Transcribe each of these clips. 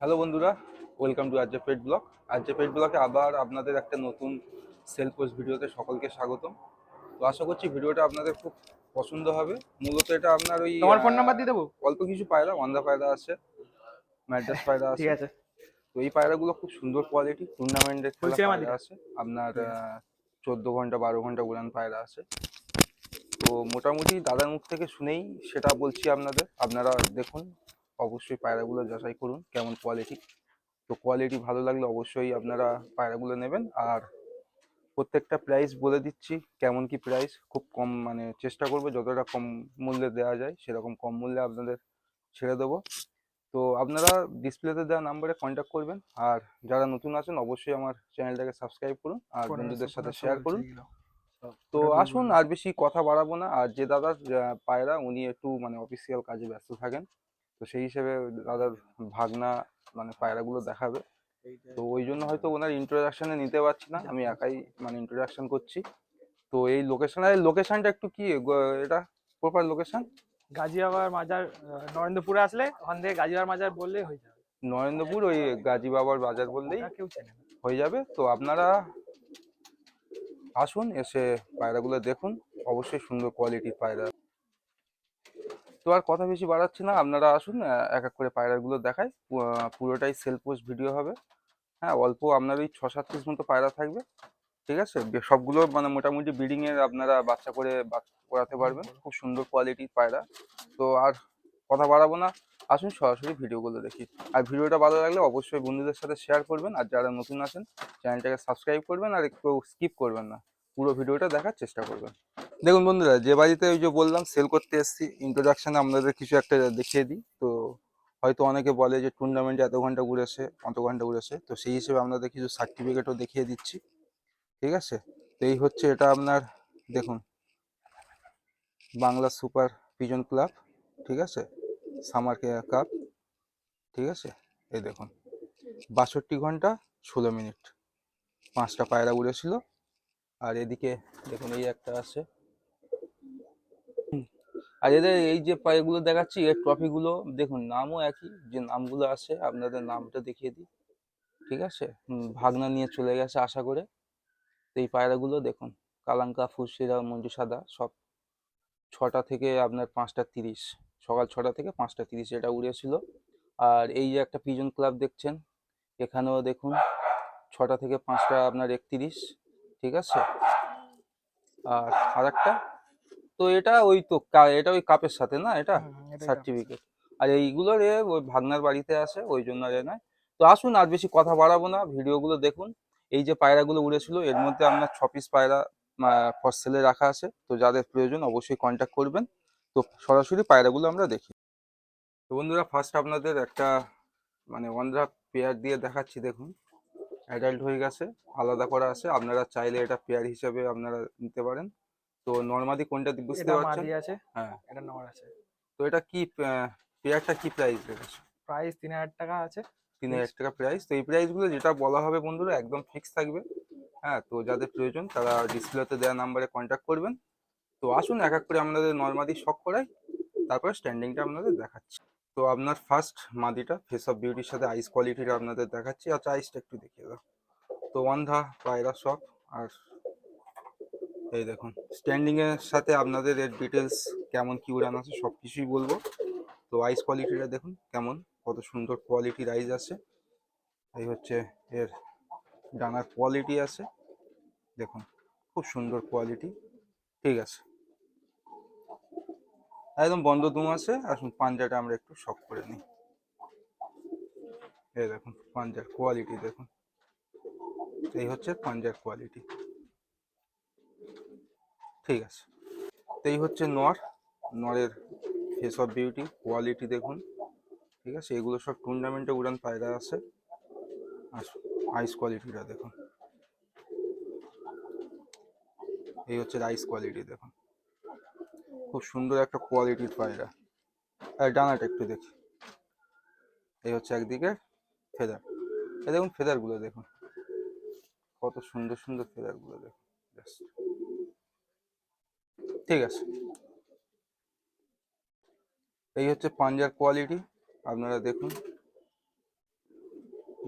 Hello বন্ধুরা welcome to Arya pet blog. Arya pet ব্লগে আবার আপনাদের একটা নতুন সেল পোস্ট ভিডিওতে সকলকে স্বাগতম। তো আশা করছি ভিডিওটা আপনাদের খুব পছন্দ হবে। মূলত এটা আপনার ওই তোমার ফোন নাম্বার দিয়ে দেবো? অল্প কিছু পায়রা ওয়ান্দা পায়রা আছে ম্যাড্রাস পায়রা আছে। ঠিক আছে। তো এই পায়রাগুলো খুব সুন্দর কোয়ালিটি টুর্নামেন্টের পায়রা আছে। আপনার চোদ্দ ঘণ্টা বারো ঘণ্টা উড়ান পায়রা আছে। তো মোটামুটি দাদার মুখ থেকে শুনেই সেটা বলছি আপনাদের। আপনারা দেখুন অবশ্যই পায়রাগুলো যাচাই করুন কেমন কোয়ালিটি তো কোয়ালিটি ভালো লাগলে অবশ্যই আপনারা পায়রাগুলো নেবেন। আর প্রত্যেকটা প্রাইস বলে দিচ্ছি কেমন কি প্রাইস খুব কম মানে চেষ্টা করব যতটা কম মূল্যে দেওয়া যায় সেরকম কম মূল্যে আপনাদের ছেড়ে দেবো। তো আপনারা ডিসপ্লেতে দেওয়া নাম্বারে কন্ট্যাক্ট করবেন। আর যারা নতুন আছেন অবশ্যই আমার চ্যানেলটাকে সাবস্ক্রাইব করুন আর বন্ধুদের সাথে শেয়ার করুন। তো আসুন আর বেশি কথা বাড়াবো না। আর যে দাদার পায়রা উনি একটু মানে অফিসিয়াল কাজে ব্যস্ত থাকেন। তো সেই হিসেবে দাদার ভাগনা মানে পায়রাগুলো দেখাবে। তো ওই জন্য হয়তো ওনার ইন্ট্রোডাকশনে নিতে পারছি না। আমি একাই মানে ইন্ট্রোডাকশন করছি। তো এই লোকেশন লোকেশনটা একটু কি এটা প্রপার লোকেশন গাজিয়াবাদ মাজার নরেন্দ্রপুরে আসলে ওখান থেকে গাজিয়াবাদ মাজার বললেই হয়ে যাবে। নরেন্দ্রপুর ওই গাজী বাবার বাজার বললেই কেউ চেনে হয়ে যাবে। তো আপনারা আসুন এসে পায়রাগুলো দেখুন। অবশ্যই সুন্দর কোয়ালিটির পায়রা। তো আর কথা বেশি বাড়াচ্ছি না। আপনারা আসুন এক এক করে পায়রাগুলো দেখাই। পুরোটাই সেল পোস্ট ভিডিও হবে। হ্যাঁ অল্প আপনার ওই ছ সাত পিস মতো পায়রা থাকবে। ঠিক আছে? সবগুলো মানে মোটামুটি ব্রিডিং এর আপনারা বাচ্চা করে করাতে পারবেন। খুব সুন্দর কোয়ালিটির পায়রা। তো আর কথা বাড়াবো না। আসুন, সরাসরি ভিডিওগুলো দেখি। আর ভিডিওটা ভালো লাগলে অবশ্যই বন্ধুদের সাথে শেয়ার করবেন। আর যারা নতুন আছেন চ্যানেলটাকে সাবস্ক্রাইব করবেন। আর একটু স্কিপ করবেন না। পুরো ভিডিওটা দেখার চেষ্টা করবেন। দেখুন বন্ধুরা, যে বাড়িতে ওই যে বললাম সেল করতে এসেছি ইন্ট্রোডাকশানে আপনাদের কিছু একটা দেখিয়ে দিই। তো হয়তো অনেকে বলে যে টুর্নামেন্টে এত ঘণ্টা ঘুরেছে অত ঘণ্টা ঘুরেছে তো সেই হিসেবে আপনাদের কিছু সার্টিফিকেটও দেখিয়ে দিচ্ছি। ঠিক আছে? তো এই হচ্ছে এটা আপনার, দেখুন, বাংলা সুপার পিজন ক্লাব, ঠিক আছে? সামার কাপ, ঠিক আছে? এই দেখুন, বাষট্টি ঘণ্টা ষোলো মিনিট, পাঁচটা পায়রা উড়েছিল। আর এদিকে দেখুন, এই একটা আছে। আর এদের এই যে পায়গুলো দেখাচ্ছি, এর ট্রফিগুলো, দেখুন, নামও একই, যে নামগুলো আছে, আপনাদের নামটা দেখিয়ে দিই, ঠিক আছে? ভাগনা নিয়ে চলে গেছে আশা করে। এই পায়রাগুলো দেখুন, কালাঙ্কা ফুসিরা মঞ্জু সাদা সব ছটা থেকে আপনার পাঁচটা তিরিশ, সকাল ছটা থেকে পাঁচটা তিরিশ এটা উড়েছিল। আর এই যে একটা পিজন ক্লাব দেখছেন, এখানেও দেখুন, ছটা থেকে পাঁচটা আপনার একত্রিশ, ঠিক আছে? আর আরেকটা তো এটা ওই তো এটা ওই কাপের সাথে না এটা। সার্টিফিকেট আর এইগুলো রে ওই ভাগনার বাড়িতে আছে ওই জন্য রে নয়। তো আসুন আর বেশি কথা বাড়াবো না ভিডিওগুলো দেখুন। এই যে পায়রাগুলো উড়েছিল এর মধ্যে আপনার ছ পিস পায়রা ফর সেলে রাখা আছে। তো যাদের প্রয়োজন অবশ্যই কন্ট্যাক্ট করবেন। তো সরাসরি পায়রাগুলো আমরা দেখি। তো বন্ধুরা ফার্স্ট আপনাদের একটা মানে ওয়ান্ড্রা পেয়ার দিয়ে দেখাচ্ছি দেখুন। অ্যাডাল্ট হয়ে গেছে আলাদা করা আছে। আপনারা চাইলে এটা পেয়ার হিসেবে আপনারা নিতে পারেন। তো নর্মালি কোনটা বুঝতে পারছেন? মাদি আছে। হ্যাঁ। এটা নর আছে। তো এটা কি পেয়ারটা কি প্রাইস রেখেছে প্রাইস তিন হাজার টাকা আছে। তিন হাজার টাকা প্রাইস তো এই প্রাইসগুলো যেটা বলা হবে বন্ধুরা একদম ফিক্স থাকবে। হ্যাঁ তো যাদের প্রয়োজন তারা ডিসপ্লেতে দেওয়া নাম্বারে কন্ট্যাক্ট করবেন। তো আসুন এক এক করে আপনাদের নর্মালি শখ করাই। তারপর স্ট্যান্ডিংটা আপনাদের দেখাচ্ছি। তো আপনার ফার্স্ট মাদিটা ফেস অফ বিউটির সাথে আইস কোয়ালিটিটা আপনাদের দেখাচ্ছি। আচ্ছা আইসটা একটু দেখিয়ে দাও। তো ওয়ান ওয়ান্ধা পায়রা শপ আর এই দেখুন স্ট্যান্ডিং এর সাথে আপনাদের এর ডিটেলস কেমন কি উড়ান আছে সব কিছুই বলব। তো আইস কোয়ালিটিটা দেখুন কেমন, কত সুন্দর কোয়ালিটির আইস আছে। এই হচ্ছে এর ডানার কোয়ালিটি আছে। দেখুন, খুব সুন্দর কোয়ালিটি ঠিক আছে। একদম বন্ধ দুম আছে, আসুন পাঞ্জাটা আমরা একটু শক করে নিই। এই দেখুন, পাঞ্জার কোয়ালিটি দেখুন। এই হচ্ছে পাঞ্জার কোয়ালিটি ঠিক আছে। তো এই হচ্ছে নর। নরের ফেস অফ বিউটি কোয়ালিটি দেখুন। ঠিক আছে? এগুলো সব টুর্নামেন্টে উড়ান পায়রা আছে। আইস কোয়ালিটিটা দেখুন। এই হচ্ছে রাইস কোয়ালিটি দেখুন। খুব সুন্দর একটা কোয়ালিটির পায়রা। আর ডানাটা একটু দেখি। এই হচ্ছে একদিকে ফেদার এই দেখুন ফেদারগুলো দেখুন। কত সুন্দর সুন্দর ফেদারগুলো দেখুন। Just ঠিক আছে। এই হচ্ছে পাঞ্জার কোয়ালিটি, আপনারা দেখুন।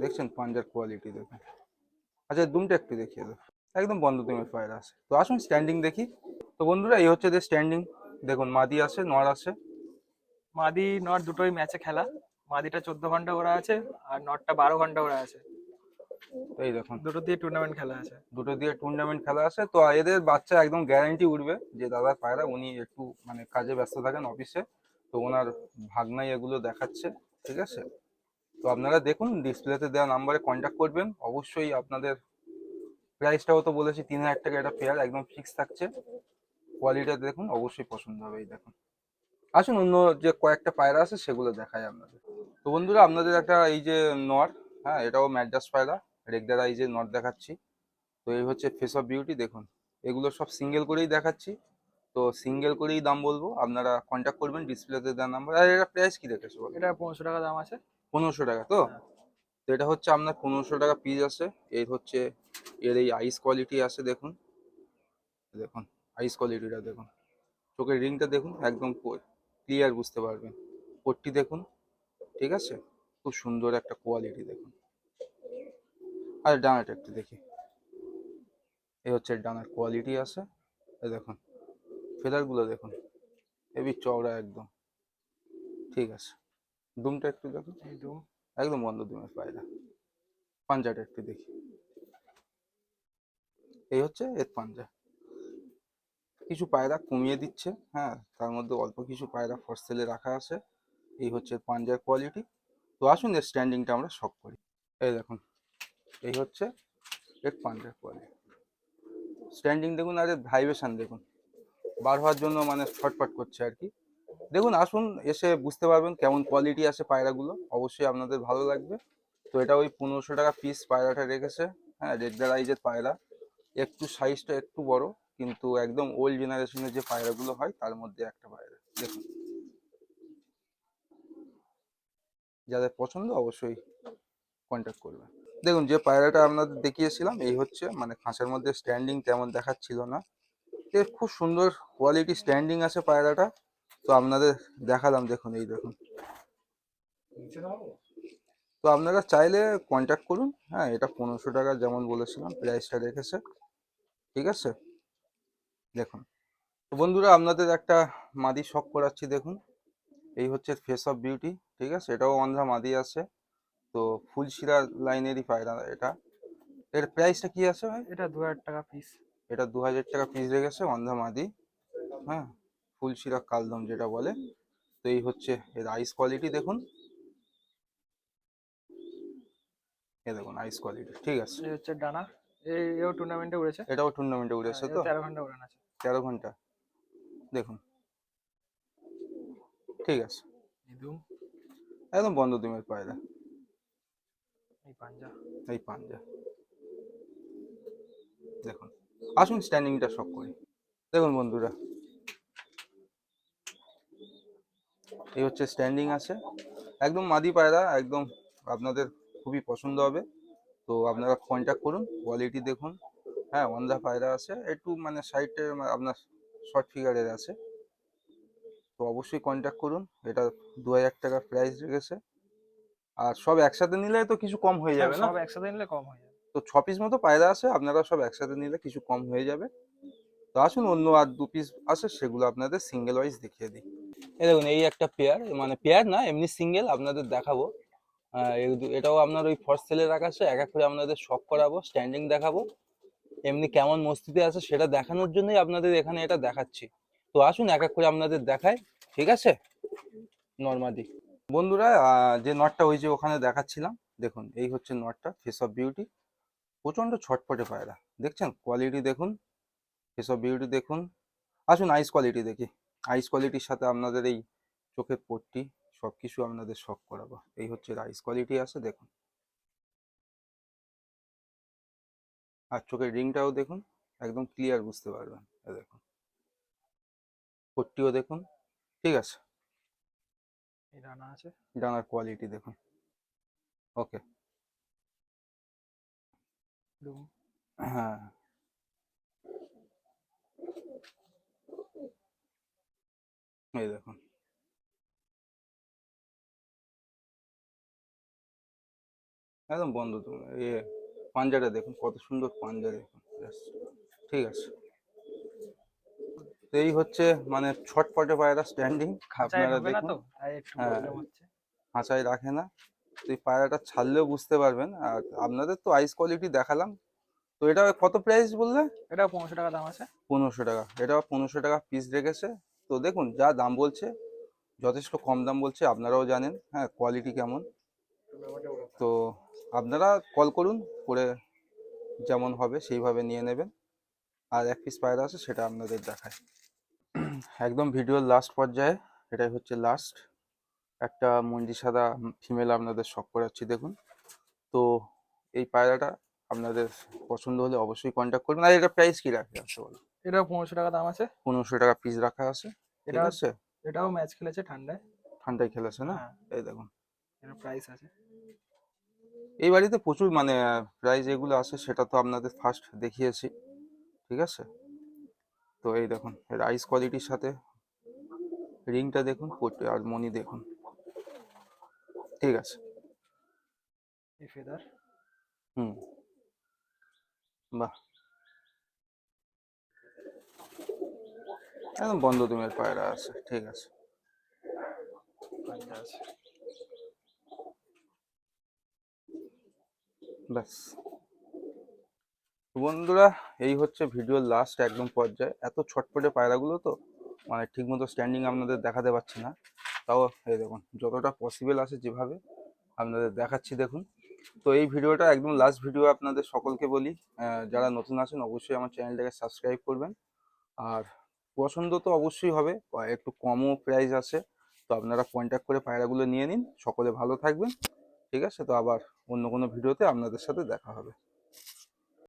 দেখছেন পাঞ্জার কোয়ালিটি, দেখুন। আচ্ছা দুমটা একটু দেখিয়ে দাও। একদম বন্ধ দুমের পায়রা আছে তো আসুন স্ট্যান্ডিং দেখি। তো বন্ধুরা, এই হচ্ছে যে স্ট্যান্ডিং দেখুন, মাদি আছে নর আছে মাদি নট দুটোই ম্যাচে খেলা। মাদিটা চোদ্দ ঘণ্টা ওরা আছে, আর নটটা বারো ঘণ্টা ওরা আছে। এই দেখুন। দুটো দিয়ে টুর্নামেন্ট খেলা আছে। দুটো দিয়ে টুর্নামেন্ট খেলা আছে তো এদের বাচ্চা একদম গ্যারান্টি উঠবে যে দাদার পায়রা উনি একটু মানে কাজে ব্যস্ত থাকেন অফিসে তো ওনার ভাগনাই এগুলো দেখাচ্ছে ঠিক আছে? তো আপনারা দেখুন ডিসপ্লেতে দেওয়া নাম্বারে কন্ট্যাক্ট করবেন। অবশ্যই আপনাদের প্রাইসটাও তো বলেছি তিন হাজার টাকা এটা পেয়ার একদম ফিক্স থাকছে। কোয়ালিটিটা দেখুন অবশ্যই পছন্দ হবে এই দেখুন। আসুন অন্য যে কয়েকটা পায়রা আছে সেগুলো দেখায় আপনাদের। তো বন্ধুরা আপনাদের একটা এই যে নর হ্যাঁ এটাও ম্যাডাস পায়রা। রেগদার এই যে নট দেখাচ্ছি। তো এই হচ্ছে ফেস অফ বিউটি দেখুন। এগুলো সব সিঙ্গেল করেই দেখাচ্ছি। তো সিঙ্গেল করেই দাম বলব আপনারা কন্ট্যাক্ট করবেন ডিসপ্লেতে দেওয়া নাম্বার আর এটা প্রাইস কি রেখেছো বলো? এটা পনেরোশো টাকা দাম আছে। পনেরোশো টাকা তো? তো এটা হচ্ছে আপনার পনেরোশো টাকা পিস আছে। এর হচ্ছে এর এই আইস কোয়ালিটি আছে দেখুন। দেখুন আইস কোয়ালিটিটা দেখুন। চোখের রিংটা দেখুন একদম ক্লিয়ার বুঝতে পারবেন। পট্টি দেখুন ঠিক আছে? খুব সুন্দর একটা কোয়ালিটি দেখুন। আর ডানাটা একটু দেখি। এই হচ্ছে ডানার কোয়ালিটি আছে। এই দেখুন ফেদারগুলো দেখুন হেভি চওড়া একদম। ঠিক আছে দুমটা একটু দেখুন। একদম বন্ধ দুমের পায়রা। পাঞ্জাটা একটু দেখি। এই হচ্ছে এর পাঞ্জা। কিছু পায়রা কমিয়ে দিচ্ছে হ্যাঁ তার মধ্যে অল্প কিছু পায়রা ফর্সেলে রাখা আছে। এই হচ্ছে পাঞ্জার কোয়ালিটি তো আসুন এর স্ট্যান্ডিংটা আমরা শক করি। এই দেখুন এই হচ্ছে এর পাঞ্জার কোয়ালিটি স্ট্যান্ডিং দেখুন আর ভাইব্রেশন দেখুন। বার হওয়ার জন্য মানে ছটফট করছে আর কি। দেখুন, আসুন, এসে বুঝতে পারবেন কেমন কোয়ালিটি আছে পায়রাগুলো। অবশ্যই আপনাদের ভালো লাগবে। তো এটা ওই পনেরোশো টাকা পিস পায়রাটা রেখেছে। হ্যাঁ রেগদারাইজের পায়রা। একটু সাইজটা একটু বড়, কিন্তু একদম ওল্ড জেনারেশনের যে পায়রাগুলো হয়, তার মধ্যে একটা পায়রা। দেখুন। যাদের পছন্দ, অবশ্যই কন্ট্যাক্ট করবেন। দেখুন, যে পায়রাটা আপনাদের দেখিয়েছিলাম, এই হচ্ছে মানে খাঁচার মধ্যে স্ট্যান্ডিং তেমন দেখাচ্ছিল না। এর খুব সুন্দর কোয়ালিটি স্ট্যান্ডিং আছে পায়রাটা। তো আপনাদের দেখালাম, দেখুন, এই দেখুন। তো আপনারা চাইলে কন্ট্যাক্ট করুন। হ্যাঁ এটা পনেরোশো টাকা যেমন বলেছিলাম প্রাইসটা রেখেছে। ঠিক আছে? দেখুন। তো বন্ধুরা, আপনাদের একটা মাদি শখ করাচ্ছি, দেখুন। এই হচ্ছে ফেস অফ বিউটি ঠিক আছে? এটাও অন্ধ্রা মাদি আছে। তো ফুলশিরা লাইনেরই পায়রা এটা। এর প্রাইসটা কি আছে ভাই? এটা দু হাজার টাকা পিস এটা দু হাজার টাকা পিস রেখেছে অন্ধ্রা মাদি হ্যাঁ ফুলশিরা কালদম যেটা বলে। তো এই হচ্ছে এর আইস কোয়ালিটি দেখুন। এ দেখুন আইস কোয়ালিটি ঠিক আছে। এই হচ্ছে ডানা। এও টুর্নামেন্টে উড়েছে। এটাও টুর্নামেন্টে উঠেছে হ্যাঁ, তো? তেরো ঘণ্টা উড়ান আছে। তেরো ঘণ্টা। দেখুন। ঠিক আছে। এই দুম একদম বন্ধ ডিমের পায়রা। পাঞ্জা। এই পাঞ্জা। দেখুন, আসুন স্ট্যান্ডিংটা শখ করি। দেখুন বন্ধুরা। এই হচ্ছে স্ট্যান্ডিং আছে। একদম মাদি পায়রা, একদম আপনাদের খুবই পছন্দ হবে। তো আপনারা কন্ট্যাক্ট করুন কোয়ালিটি দেখুন। হ্যাঁ অন্ধা পায়রা আছে। একটু মানে সাইডে আপনার শর্ট ফিগারের আছে। তো অবশ্যই কন্ট্যাক্ট করুন। এটা দু হাজার টাকা প্রাইস রেখেছে। আর সব একসাথে নিলে তো কিছু কম হয়ে যাবে না? সব একসাথে নিলে কম হয়ে যাবে। তো ছ পিস মতো পায়রা আছে আপনারা সব একসাথে নিলে কিছু কম হয়ে যাবে। তো আসুন অন্য আর দু পিস আছে সেগুলো আপনাদের সিঙ্গেল ওয়াইজ দেখিয়ে দিই। এই দেখুন এই একটা পেয়ার মানে পেয়ার না এমনি সিঙ্গেল আপনাদের দেখাবো। এটাও আপনার ওই ফর সেলে রাখা আছে এক এক করে আপনাদের শখ করাবো স্ট্যান্ডিং দেখাবো। এমনি কেমন মস্তিতে আছে সেটা দেখানোর জন্যই আপনাদের এখানে এটা দেখাচ্ছি। তো আসুন এক এক করে আপনাদের দেখায় ঠিক আছে? নর্মালি বন্ধুরা যে নটটা ওই যে ওখানে দেখাচ্ছিলাম, দেখুন, এই হচ্ছে নটটা ফেস অফ বিউটি প্রচণ্ড ছটপটে পায়রা, দেখছেন? কোয়ালিটি দেখুন ফেস অফ বিউটি দেখুন। আসুন আইস কোয়ালিটি দেখি। আইস কোয়ালিটির সাথে আপনাদের এই চোখের পট্টি সব কিছু আপনাদের শখ করাবো। এই হচ্ছে আইস কোয়ালিটি আছে, দেখুন। আর চোখের রিংটাও দেখুন, একদম ক্লিয়ার বুঝতে পারবেন দেখুন। পট্টিও দেখুন, ঠিক আছে? এই ডানা আছে। ডানার কোয়ালিটি দেখুন। ওকে হ্যাঁ। এই দেখুন। একদম বন্ধ তুমি এ পাঞ্জাটা দেখুন কত সুন্দর পাঞ্জা দেখুন। ঠিক আছে। তো এই হচ্ছে মানে ছটপটে পায়রা স্ট্যান্ডিং আপনারা দেখুন। হ্যাঁ। খাঁচায় রাখে না। তো এই পায়রাটা ছাড়লেও বুঝতে পারবেন। আর আপনাদের তো আইস কোয়ালিটি দেখালাম। তো এটা কত প্রাইস বললে? এটা পনেরোশো টাকা দাম আছে। পনেরোশো টাকা। এটা পনেরোশো টাকা পিস রেখেছে। তো দেখুন যা দাম বলছে যথেষ্ট কম দাম বলছে আপনারাও জানেন। হ্যাঁ কোয়ালিটি কেমন। তো আপনারা কল করুন করে যেমন হবে সেইভাবে নিয়ে নেবেন। আর এক পিস পায়রা আছে সেটা আপনাদের দেখায় একদম ভিডিওর লাস্ট পর্যায়ে এটাই হচ্ছে লাস্ট একটা মঞ্জি সাদা ফিমেল আপনাদের শখ করাচ্ছি দেখুন। তো এই পায়রাটা আপনাদের পছন্দ হলে অবশ্যই কন্ট্যাক্ট করবেন। আর এটা প্রাইস কি রাখে আছে বলো এটা পনেরোশো টাকা দাম আছে। পনেরোশো টাকা পিস রাখা আছে। এটা আছে? এটাও ম্যাচ খেলেছে ঠান্ডায়। ঠান্ডায় খেলেছে না? হ্যাঁ। এই দেখুন। এর প্রাইস আছে। এই বাড়িতে প্রচুর মানে প্রাইস যেগুলো আছে সেটা তো আপনাদের ফার্স্ট দেখিয়েছি। ঠিক আছে? তো এই দেখুন এর আইস কোয়ালিটির সাথে রিংটা দেখুন আর মনি দেখুন। ঠিক আছে? ফেদার হুম। বাহ। একদম বন্ধ তুমের পায়রা আছে ঠিক আছে। ব্যাস। বন্ধুরা, এই হচ্ছে ভিডিওর লাস্ট একদম পর্যায়ে। এত ছটপটে পায়রাগুলো তো মানে ঠিকমতো স্ট্যান্ডিং আপনাদের দেখাতে পারছি না। তাও এই দেখুন, যতটা পসিবল আছে যেভাবে আপনাদের দেখাচ্ছি দেখুন। তো এই ভিডিওটা একদম লাস্ট ভিডিও আপনাদের সকলকে বলি যারা নতুন আছেন অবশ্যই আমার চ্যানেলটাকে সাবস্ক্রাইব করবেন। আর পছন্দ তো অবশ্যই হবে একটু কমও প্রাইস আছে, তো আপনারা কন্ট্যাক্ট করে পায়রাগুলো নিয়ে নিন। সকলে ভালো থাকবেন, ঠিক আছে? তো আবার অন্য কোনো ভিডিওতে আপনাদের সাথে দেখা হবে।